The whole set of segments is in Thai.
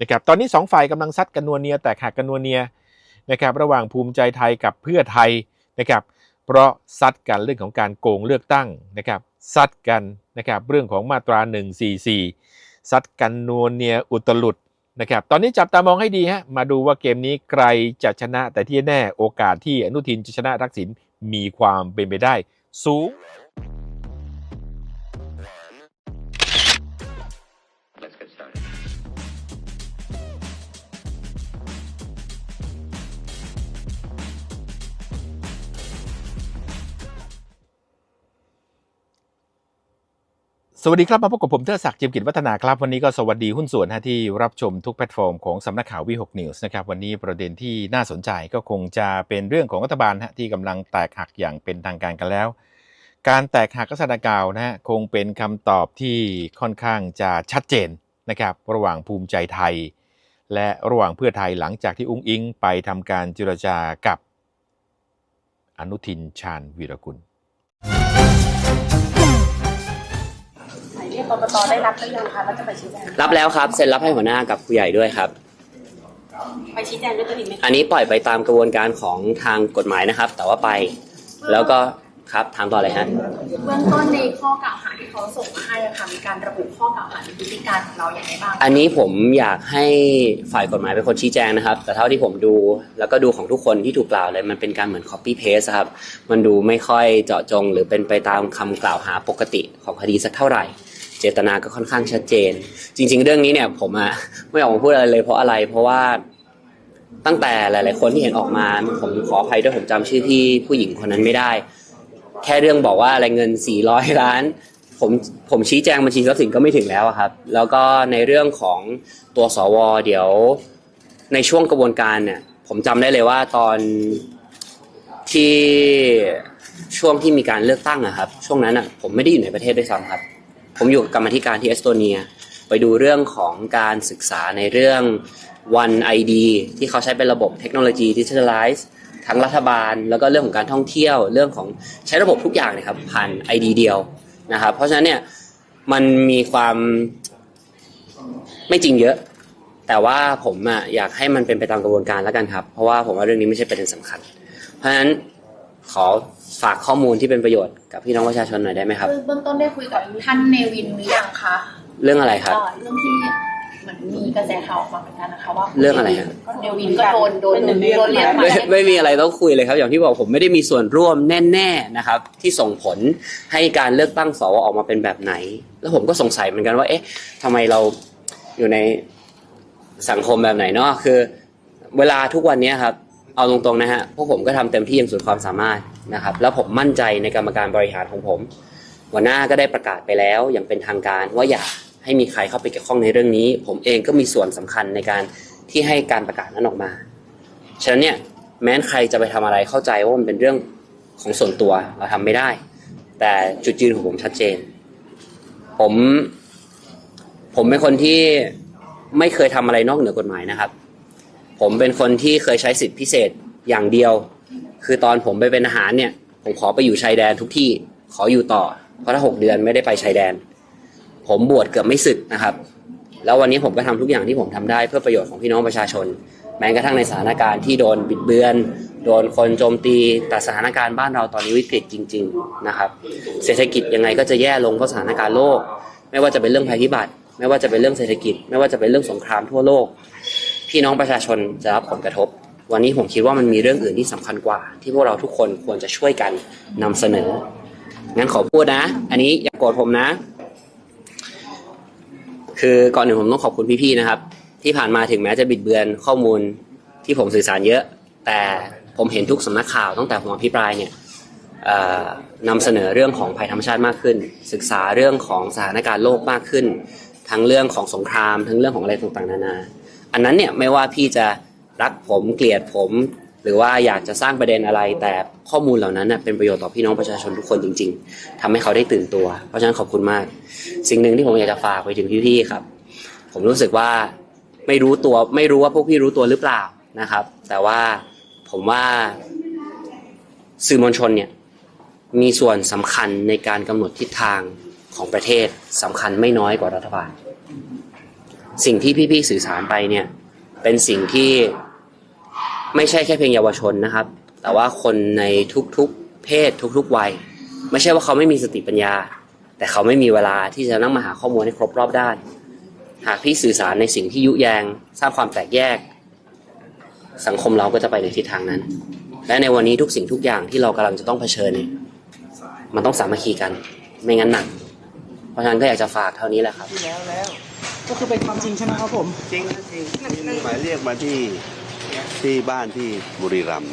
นะครับตอนนี้สองฝ่ายกำลังซัดกันนัวเนียแตกหักกันนัวเนียนะครับระหว่างภูมิใจไทยกับเพื่อไทยนะครับเพราะซัดกันเรื่องของการโกงเลือกตั้งนะครับซัดกันนะครับเรื่องของมาตรา 144ซัดกันนัวเนียอุตลุดนะครับตอนนี้จับตามองให้ดีฮะมาดูว่าเกมนี้ใครจะชนะแต่ที่แน่โอกาสที่อนุทินจะชนะทักษิณมีความเป็นไปได้สูง สวัสดีครับ มาพบกับผมเทอศักดิ์จียมกิจวัฒนาครับ วันนี้ก็สวัสดีหุ้นส่วนฮะที่รับชมทุกแพลตฟอร์มของสำนักข่าววีหกนิวส์นะครับ วันนี้ประเด็นที่น่าสนใจก็คงจะเป็นเรื่องของรัฐบาลฮะที่กำลังแตกหักอย่างเป็นทางการกันแล้ว การแตกหักลักษณะกล่าวนะฮะคงเป็นคำตอบที่ค่อนข้างจะชัดเจนนะครับระหว่างภูมิใจไทย และระหว่างเพื่อไทยหลังจากที่อุ้งอิงไปทำการเจรจากับอนุทินชาญวีรกุล กกกตได้รับหรือยังคะแล้วจะไปชี้แจงรับแล้วครับ เซ็นรับให้หัวหน้ากับผู้ใหญ่ด้วยครับ ไปชี้แจงด้วยตัวเองไหมอันนี้ปล่อยไปตามกระบวนการของทางกฎหมายนะครับ แต่ว่าไปแล้วก็ครับถามต่อเลยฮะเบื้องต้นในข้อกล่าวหาที่เขาส่งมาให้อะค่ะมีการระบุข้อกล่าวหาในพฤติการของเราอย่างไรบ้างอันนี้ผมอยากให้ฝ่ายกฎหมายเป็นคนชี้แจงนะครับ แต่เท่าที่ผมดูแล้วก็ดูของทุกคนที่ถูกกล่าวเลยมันเป็นการเหมือน copy paste ครับ มันดูไม่ค่อยเจาะจง หรือเป็นไปตามคำกล่าวหาปกติของคดีสักเท่าไหร่ เจตนาก็ค่อนข้างชัดเจน จริง ๆ เรื่องนี้เนี่ย ผมอะไม่ออกมาพูดอะไรเลยเพราะอะไร เพราะว่าตั้งแต่หลาย ๆ คนที่เห็นออกมาผมขออภัยด้วยผมจำชื่อพี่ผู้หญิงคนนั้นไม่ได้ แค่เรื่องบอกว่าอะไรเงิน 400 ล้าน ผมผมชี้แจงบัญชีทรัพย์สินก็ไม่ถึงแล้วครับ แล้วก็ในเรื่องของตัวสวเดี๋ยวในช่วงกระบวนการเนี่ยผมจำได้เลยว่าตอนที่ช่วงที่มีการเลือกตั้งอะครับ ช่วงนั้นอะผมไม่ได้อยู่ในประเทศด้วยซ้ำครับ ผมอยู่กับกรรมธิการที่เอสโตเนีย ไปดูเรื่องของการศึกษาในเรื่อง One ID ที่เขาใช้เป็นระบบเทคโนโลยีดิจิทัลไลซ์ทั้งรัฐบาล แล้วก็เรื่องของการท่องเที่ยวเรื่องของใช้ระบบทุกอย่างเลยครับผ่าน ID เดียวนะครับเพราะฉะนั้นเนี่ยมันมีความไม่จริงเยอะ แต่ว่าผมอะอยากให้มันเป็นไปตามกระบวนการแล้วกันครับ เพราะว่าผมว่าเรื่องนี้ไม่ใช่ประเด็นสำคัญ เพราะฉะนั้น ขอฝากข้อมูลที่เป็นประโยชน์กับพี่น้องประชาชนหน่อยได้ไหมครับ เบื้องต้นได้คุยกับท่านเนวินหรือยังคะเรื่องอะไรครับเอ่อเรื่องที่เหมือนมีกระแสข่าวออกมาเหมือนกันนะคะว่าเรื่องอะไรฮะก็เนวินก็โดนโดนโดนเรียกมา ไม่ไม่มีอะไรต้องคุยเลยครับ อย่างที่บอกผมไม่ได้มีส่วนร่วมแน่ๆนะครับ ที่ส่งผลให้การเลือกตั้งสวออกมาเป็นแบบไหน แล้วผมก็สงสัยเหมือนกันว่า เอ๊ะทำไมเราอยู่ในสังคมแบบไหนเนาะคือ เวลาทุกวันเนี้ยครับ เอาตรงๆนะฮะพวกผมก็ทำเต็มที่อย่างสุดความสามารถนะครับ แล้วผมมั่นใจในกรรมการบริหารของผมหัวหน้าก็ได้ประกาศไปแล้วอย่างเป็นทางการว่าอยากให้มีใครเข้าไปเกี่ยวข้องในเรื่องนี้ ผมเองก็มีส่วนสำคัญในการที่ให้การประกาศนั้นออกมา ฉะนั้นเนี่ยแม้นใครจะไปทำอะไรเข้าใจว่ามันเป็นเรื่องของส่วนตัวเราทำไม่ได้ แต่จุดยืนของผมชัดเจน ผม ผมเป็นคนที่ไม่เคยทำอะไรนอกเหนือกฎหมายนะครับ ผมเป็นคนที่เคยใช้สิทธิพิเศษอย่างเดียว คือตอนผมไปเป็นทหารเนี่ย ผมขอไปอยู่ชายแดนทุกที่ขออยู่ต่อ เพราะถ้าหกเดือนไม่ได้ไปชายแดน ผมบวชเกือบไม่สึกนะครับ แล้ววันนี้ผมก็ทำทุกอย่างที่ผมทำได้เพื่อประโยชน์ของพี่น้องประชาชน แม้กระทั่งในสถานการณ์ที่โดนบิดเบือน โดนคนโจมตี แต่สถานการณ์บ้านเราตอนนี้วิกฤตจริง ๆนะครับ เศรษฐกิจยังไงก็จะแย่ลงเพราะสถานการณ์โลก ไม่ว่าจะเป็นเรื่องภัยพิบัติ ไม่ว่าจะเป็นเรื่องเศรษฐกิจ ไม่ว่าจะเป็นเรื่องสงครามทั่วโลก พี่น้องประชาชนจะรับผลกระทบ วันนี้ผมคิดว่ามันมีเรื่องอื่นที่สำคัญกว่า ที่พวกเราทุกคนควรจะช่วยกันนำเสนอ งั้นขอพูดนะ อันนี้อย่าโกรธผมนะ คือก่อนหนึ่งผมต้องขอบคุณพี่ๆนะครับ ที่ผ่านมาถึงแม้จะบิดเบือนข้อมูลที่ผมสื่อสารเยอะ แต่ผมเห็นทุกสำนักข่าวตั้งแต่ผมอภิปรายเนี่ยนำเสนอเรื่องของภัยธรรมชาติมากขึ้น ศึกษาเรื่องของสถานการณ์โลกมากขึ้น ทั้งเรื่องของสงคราม ทั้งเรื่องของอะไรต่างๆ นานา อันนั้นเนี่ยไม่ว่าพี่จะรักผมเกลียดผม หรือว่าอยากจะสร้างประเด็นอะไร แต่ข้อมูลเหล่านั้นน่ะเป็นประโยชน์ต่อพี่น้องประชาชนทุกคนจริง ๆทำให้เขาได้ตื่นตัว เพราะฉะนั้นขอบคุณมาก สิ่งหนึ่งที่ผมอยากจะฝากไปถึงพี่ๆครับ ผมรู้สึกว่าไม่รู้ตัวไม่รู้ว่าพวกพี่รู้ตัวหรือเปล่านะครับ แต่ว่าผมว่าสื่อมวลชนเนี่ยมีส่วนสำคัญในการกำหนดทิศทางของประเทศสำคัญไม่น้อยกว่ารัฐบาล สิ่งที่พี่ๆสื่อสารไปเนี่ย เป็นสิ่งที่ไม่ใช่แค่เพียงเยาวชนนะครับ แต่ว่าคนในทุกๆ เพศทุกๆวัย ไม่ใช่ว่าเขาไม่มีสติปัญญา แต่เขาไม่มีเวลาที่จะนั่งมาหาข้อมูลให้ครบรอบด้านหากพี่สื่อสารในสิ่งที่ยุแยง สร้างความแตกแยก สังคมเราก็จะไปในทิศทางนั้น และในวันนี้ทุกสิ่งทุกอย่างที่เรากำลังจะต้องเผชิญเนี่ยมันต้องสามัคคีกัน ไม่งั้นหนัก เพราะฉะนั้นก็อยากจะฝากเท่านี้แหละครับ ก็คือเป็นความจริงใช่ไหมครับผมจริงจริงมีหมายเรียกมาที่ที่บ้านที่บุรีรัมย์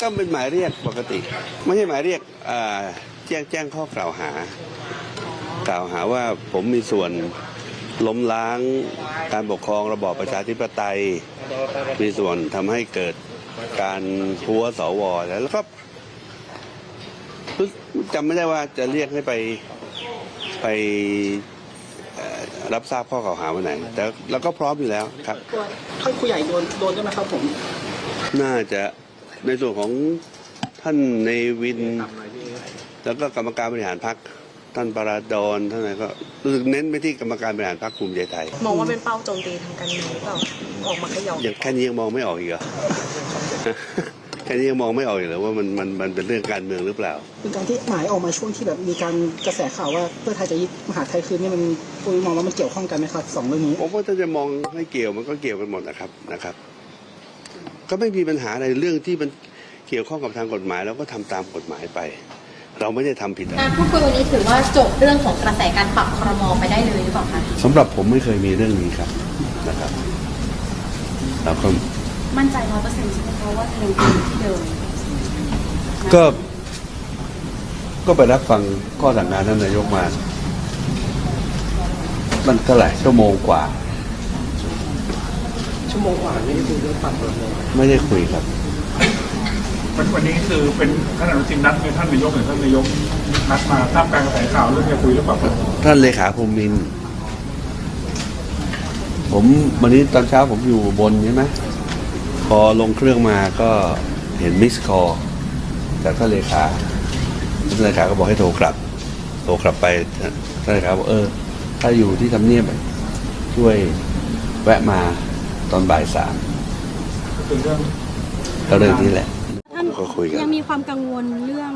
ก็เป็นหมายเรียกปกติ ไม่ใช่หมายเรียกอ่าแจ้งแจ้งข้อกล่าวหา กล่าวหาว่าผมมีส่วนล้มล้างการปกครองระบอบประชาธิปไตย มีส่วนทำให้เกิดการพัวสวแล้วก็จำไม่ได้ว่าจะเรียกให้ไปไปเอ่อ รับทราบข้อกล่าวหาวันไหน แต่เราก็พร้อมอยู่แล้วครับตัวท่านผู้ใหญ่โดนโดนด้วยไหมครับผมน่าจะในส่วนของท่านในวิน แล้วก็กรรมการบริหารพรรคท่านปราดอนท่านอะไรก็รู้สึกเน้นไปที่กรรมการบริหารพรรคภูมิใจไทย มองว่าเป็นเป้าโจมตีทางการเมืองหรือเปล่าออกมาเขย่า อย่างแค่นี้ยังมองไม่ออกอีกเหรอ แค่นี้ยังมองไม่ออกอีกเหรอว่ามันมันมันเป็นเรื่องการเมืองหรือเปล่าเป็นการที่หมายออกมาช่วงที่แบบมีการกระแสข่าวว่าเพื่อไทยจะยึดมหาไทยคืนนี่มันปุ้ยมองว่ามันเกี่ยวข้องกันไหมครับสองเรื่องนี้ผมว่าถ้าจะมองให้เกี่ยวมันก็เกี่ยวกันหมดนะครับนะครับ ก็ไม่มีปัญหาอะไรเรื่องที่มันเกี่ยวข้องกับทางกฎหมายแล้วก็ทำตามกฎหมายไป เราไม่ได้ทำผิดอะไรการพูดคุยวันนี้ถือว่าจบเรื่องของกระแสการปรับครมไปได้เลยหรือเปล่าคะสำหรับผมไม่เคยมีเรื่องนี้ครับนะครับ แล้วก็ มั่นใจร้อยเปอร์เซ็นต์ใช่ไหมคะว่าจะยังเป็นที่เดิมก็ ก็ไปรับฟังข้อสั่งงานท่านนายกมา มันเท่าไหร่ชั่วโมงกว่า ชั่วโมงกว่าไม่ได้คุยเรื่องปรับเลยไม่ได้คุยครับ วันวันนี้คือเป็นท่านอนุทินนัดในท่านนายกหรือท่านนายกนัดมาท่ามกลางกระแสข่าวเรื่องจะคุยหรือเปล่าท่านเลขาภูมินทร์ผมวันนี้ตอนเช้าผมอยู่บนใช่ไหม พอลงเครื่องมาก็เห็นมิสคอจากท่านเลขาท่านเลขาก็บอกให้โทรกลับ โทรกลับไปท่านเลขาบอกเออ ถ้าอยู่ที่ทำเนียบช่วยแวะมาตอนบ่ายสามคือเรื่องก็เรื่องนี้แหละท่านก็คุยกันยังมีความกังวลเรื่อง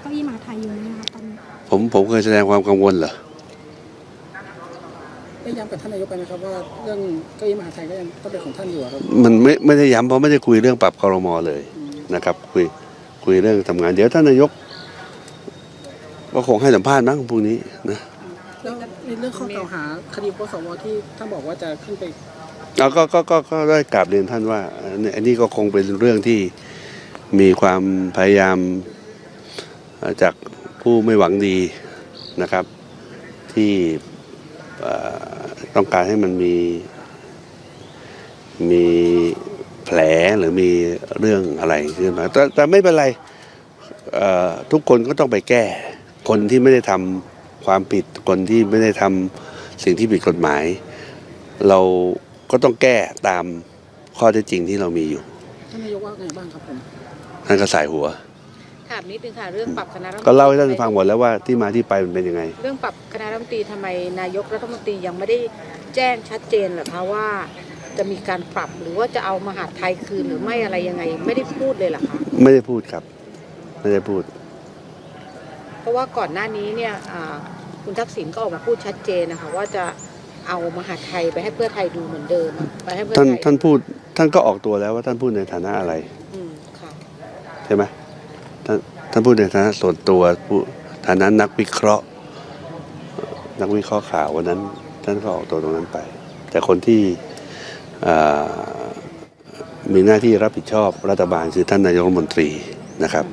เก้าอี้มหาไทยอยู่ไหมคะตอนนี้ผมผมเคยแสดงความกังวลเหรอ ได้ย้ำกับท่านนายกไปนะครับว่าเรื่องเก้าอี้มหาไทยก็ยังต้องเป็นของท่านอยู่อะครับ มันไม่ไม่ได้ย้ำเพราะไม่ได้คุยเรื่องปรับคอรมอเลยนะครับ คุยคุยเรื่องทำงานเดี๋ยวท่านนายกก็คงให้สัมภาษณ์มั้งพรุ่งนี้นะแล้วในเรื่องข้อกล่าวหาคดีพสวที่ท่านบอกว่าจะขึ้นไปเราก็ก็ก็ก็ได้กราบเรียนท่านว่าอันนี้อันนี้ก็คงเป็นเรื่องที่มีความพยายามเอ่อจากผู้ไม่หวังดีนะครับ ที่เอ่อ ต้องการให้มันมีมีแผลหรือมีเรื่องอะไรขึ้นมาแต่แต่ไม่เป็นไรเอ่อทุกคนก็ต้องไปแก้ คนที่ไม่ได้ทำความผิดคนที่ไม่ได้ทำสิ่งที่ผิดกฎหมาย เราก็ต้องแก้ตามข้อเท็จจริงที่เรามีอยู่ท่านนายกว่าไงบ้างครับผมท่านก็สายหัว ถามนิดนึงค่ะเรื่องปรับคณะรัฐมนตรีก็เล่าให้ท่านฟังหมดแล้วว่าที่มาที่ไปมันเป็นยังไง เรื่องปรับคณะรัฐมนตรีทำไมนายกรัฐมนตรียังไม่ได้แจ้งชัดเจนเหรอคะว่า จะมีการปรับหรือว่าจะเอามหาดไทยคืนหรือไม่อะไรยังไง ไม่ได้พูดเลยเหรอคะไม่ได้พูดครับ ไม่ได้พูด เพราะว่าก่อนหน้านี้เนี่ยอ่าคุณทักษิณก็ออกมาพูดชัดเจนนะคะว่าจะเอามหาดไทยไปให้เพื่อไทยดูเหมือนเดิมไปให้เพื่อท่านไทยท่านพูดท่านก็ออกตัวแล้วว่าท่านพูดในฐานะอะไร อืมค่ะ ใช่ไหม ท่านท่านพูดในฐานะส่วนตัวผู้ฐานะนักวิเคราะห์ นักวิเคราะห์ข่าววันนั้น ท่านก็ออกตัวตรงนั้นไป แต่คนที่อ่ามีหน้าที่รับผิดชอบรัฐบาลคือท่านนายกรัฐมนตรีนะครับ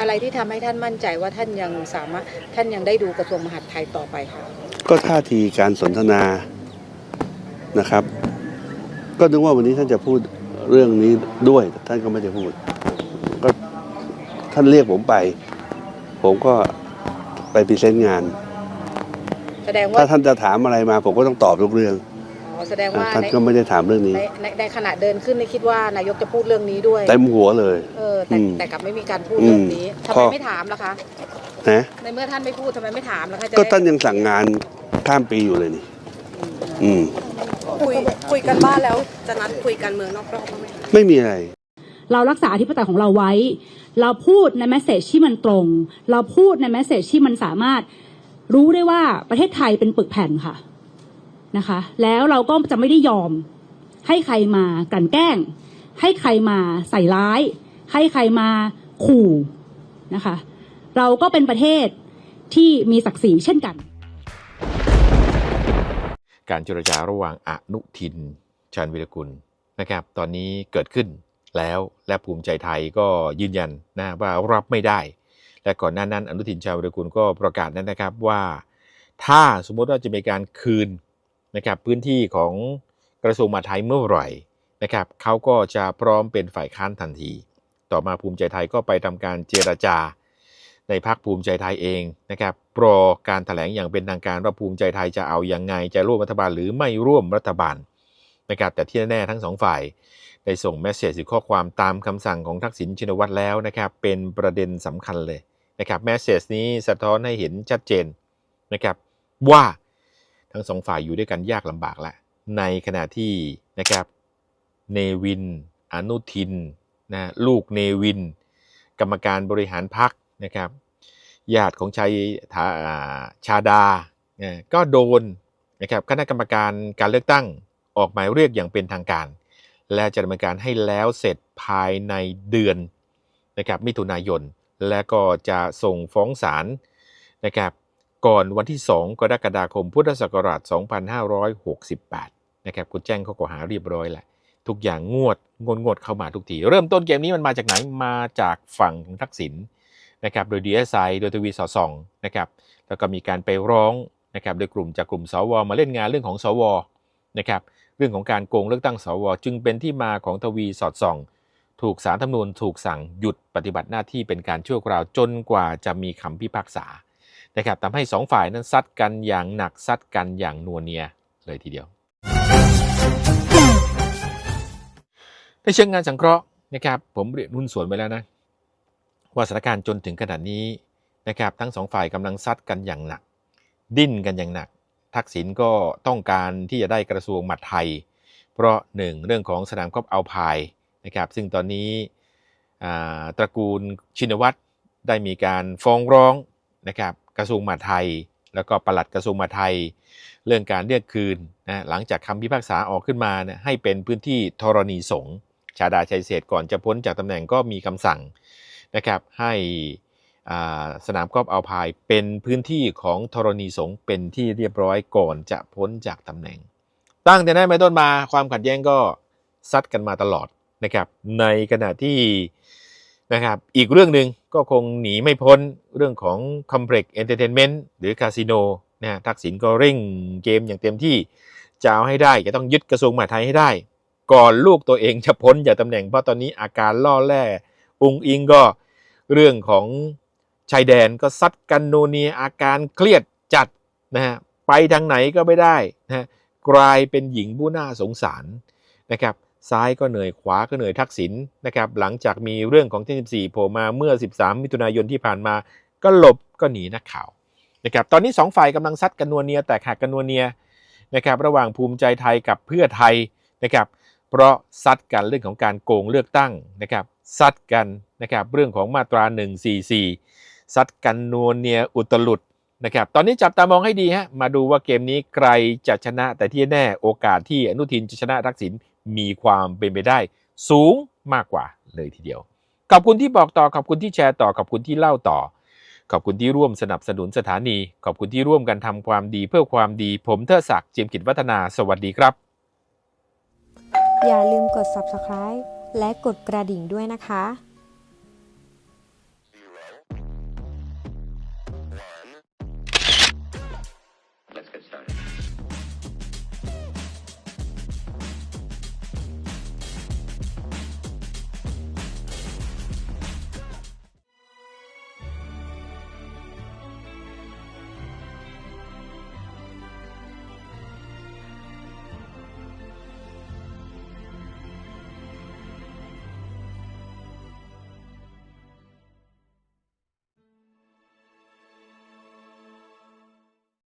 อะไรที่ทำให้ท่านมั่นใจว่าท่านยังสามารถท่านยังได้ดูกระทรวงมหาดไทยต่อไปค่ะก็ท่าทีการสนทนานะครับ ก็นึกว่าวันนี้ท่านจะพูดเรื่องนี้ด้วยแต่ท่านก็ไม่ได้พูดก็ ท่านเรียกผมไป ผมก็ไปพรีเซนต์งาน แสดงว่าถ้าท่านจะถามอะไรมาผมก็ต้องตอบทุกเรื่อง อ๋อแสดงว่าท่านในก็ไม่ได้ถามเรื่องนี้ ในในในขณะเดินขึ้นในคิดว่านายกจะพูดเรื่องนี้ด้วย เต็มหัวเลย เออแต่อืมแต่กลับไม่มีการพูดเรื่องนี้อืมทำไมข้อไม่ถามล่ะคะ นะในเมื่อท่านไม่พูดทำไมไม่ถามล่ะคะจะก็ได้ท่านยังสั่งงานข้ามปีอยู่เลยนี่ อืมอืมคุยคุยกันบ้านแล้วจะนัดคุยกันเมืองนอกรอบบ้างไหมคะไม่มีอะไร เรารักษาอธิปไตยของเราไว้ เราพูดในแมสเซจที่มันตรง เราพูดในแมสเซจที่มันสามารถรู้ได้ว่าประเทศไทยเป็นปึกแผ่นค่ะนะคะ แล้วเราก็จะไม่ได้ยอม ให้ใครมากลั่นแกล้ง ให้ใครมาใส่ร้าย ให้ใครมาขู่นะคะ เราก็เป็นประเทศที่มีศักดิ์ศรีเช่นกัน การเจรจาระหว่างอนุทินชาญวิรกุลนะครับ ตอนนี้เกิดขึ้น แล้วและภูมิใจไทยก็ยืนยันนะว่ารับไม่ได้ และก่อนหน้านั้นอนุทินชาญวิรกุลก็ประกาศนั้นนะครับว่า ถ้าสมมติว่าจะมีการคืนนะครับพื้นที่ของกระทรวงมหาดไทยเมื่อไหร่นะครับเขาก็จะพร้อมเป็นฝ่ายค้านทันที ต่อมาภูมิใจไทยก็ไปทำการเจรจา ในพรรคภูมิใจไทยเองนะครับรอการถแถลงอย่างเป็นทางการว่าภูมิใจไทยจะเอายังไงจะร่วมรัฐบาลหรือไม่ร่วมรัฐบาลนะครับแต่ที่แน่ทั้งสองฝ่าย ได้ส่งแมสเซจหรือข้อความตามคำสั่งของทักษิณชินวัตรแล้วนะครับ เป็นประเด็นสำคัญเลยนะครับแมสเซจนี้สะท้อนให้เห็นชัดเจนนะครับว่าทั้งสองฝ่ายอยู่ด้วยกันยากลำบากแล้วในขณะที่นะครับเนวิน อนุทินนะลูกเนวิน กรรมการบริหารพักนะครับญาติของชายาชาดานี่ยก็โดนนะครับคณะกรรมการการเลือกตั้งออกหมายเรียกอย่างเป็นทางการ และจะดำเนินการให้แล้วเสร็จภายในเดือนนะครับมิถุนายน และก็จะส่งฟ้องศาลนะครับก่อนวันที่ 2 กรกฎาคมพุทธศักราช 2568 นะครับกูแจ้งข้อกล่าวหาเรียบร้อยแล้วทุกอย่างงวดงวดงวดเข้ามาทุกที เริ่มต้นเกมนี้มันมาจากไหนมาจากฝั่งของทักษิณนะครับโดย DSI โดยทวีสอสองนะครับแล้วก็มีการไปร้องนะครับโดยกลุ่มจากกลุ่มสวมาเล่นงานเรื่องของสวนะครับ เรื่องของการโกงเลือกตั้งสวจึงเป็นที่มาของทวีสอดส่อง ถูกสารธรรมนูญถูกสั่งหยุดปฏิบัติหน้าที่เป็นการชั่วคราวจนกว่าจะมีคำพิพากษานะครับทำให้สองฝ่ายนั้นซัดกันอย่างหนักซัดกันอย่างนัวเนียเลยทีเดียว ในเชิงงานสังเคราะห์นะครับ ผมเรียนหุ้นสวนไปแล้วนะว่าสถานการณ์จนถึงขนาดนี้นะครับ ทั้งสองฝ่ายกำลังซัดกันอย่างหนัก ดิ้นกันอย่างหนัก ทักษิณก็ต้องการที่จะได้กระทรวงมหาดไทย เพราะหนึ่งเรื่องของสนามกอล์ฟเอาพายนะครับซึ่งตอนนี้ตระกูลชินวัตรได้มีการฟ้องร้องนะครับกระทรวงมหาดไทย แล้วก็ปลัดกระทรวงมหาดไทย เรื่องการเรียกคืนนะหลังจากคำพิพากษาออกขึ้นมานี่ยให้เป็นพื้นที่ธรณีสงฆ์ชาดาชัยเศษก่อนจะพ้นจากตำแหน่งก็มีคำสั่งนะครับให้ สนามกอล์ฟอาพายเป็นพื้นที่ของธรณีสงฆ์เป็นที่เรียบร้อยก่อนจะพ้นจากตำแหน่ง ตั้งแต่นั้นไปต้นมาความขัดแย้งก็ซัดกันมาตลอดนะครับในขณะที่นะครับอีกเรื่องหนึ่งก็คงหนีไม่พ้นเรื่องของ Complex Entertainment หรือคาสิโนนะฮะทักษิณก็เร่งเกมอย่างเต็มที่จะเอาให้ได้จะต้องยึดกระทรวงมหาดไทยให้ได้ ก่อนลูกตัวเองจะพ้นจากตำแหน่งเพราะตอนนี้อาการล่อแร่อุงอิงก็เรื่องของ ชายแดนก็ซัดกันโนเนียอาการเครียดจัดนะฮะไปทางไหนก็ไม่ได้นะฮะกลายเป็นหญิงผู้น่าสงสารนะครับซ้ายก็เหนื่อยขวาก็เหนื่อยทักษิณนะครับหลังจากมีเรื่องของที่ 14โผล่มาเมื่อ 13 มิถุนายนที่ผ่านมา ก็หลบก็หนีนักข่าวนะครับตอนนี้สองฝ่ายกำลังซัดกันนัวเนียแตกหักกันนัวเนียนะครับระหว่างภูมิใจไทยกับเพื่อไทยนะครับเพราะซัดกันเรื่องของการโกงเลือกตั้งนะครับซัดกันนะครับเรื่องของมาตรา 144 ซัดกันนัวเนียอุตลุดนะครับตอนนี้จับตามองให้ดีฮะมาดูว่าเกมนี้ใครจะชนะแต่ที่แน่โอกาสที่อนุทินจะชนะทักษิณมีความเป็นไปได้ สูงมากกว่าเลยทีเดียว ขอบคุณที่บอกต่อขอบคุณที่แชร์ต่อขอบคุณที่เล่าต่อ ขอบคุณที่ร่วมสนับสนุนสถานี ขอบคุณที่ร่วมกันทำความดีเพื่อความดี ผมเทิดศักดิ์เจียมกิจวัฒนาสวัสดีครับ อย่าลืมกด subscribe และกดกระดิ่งด้วยนะคะ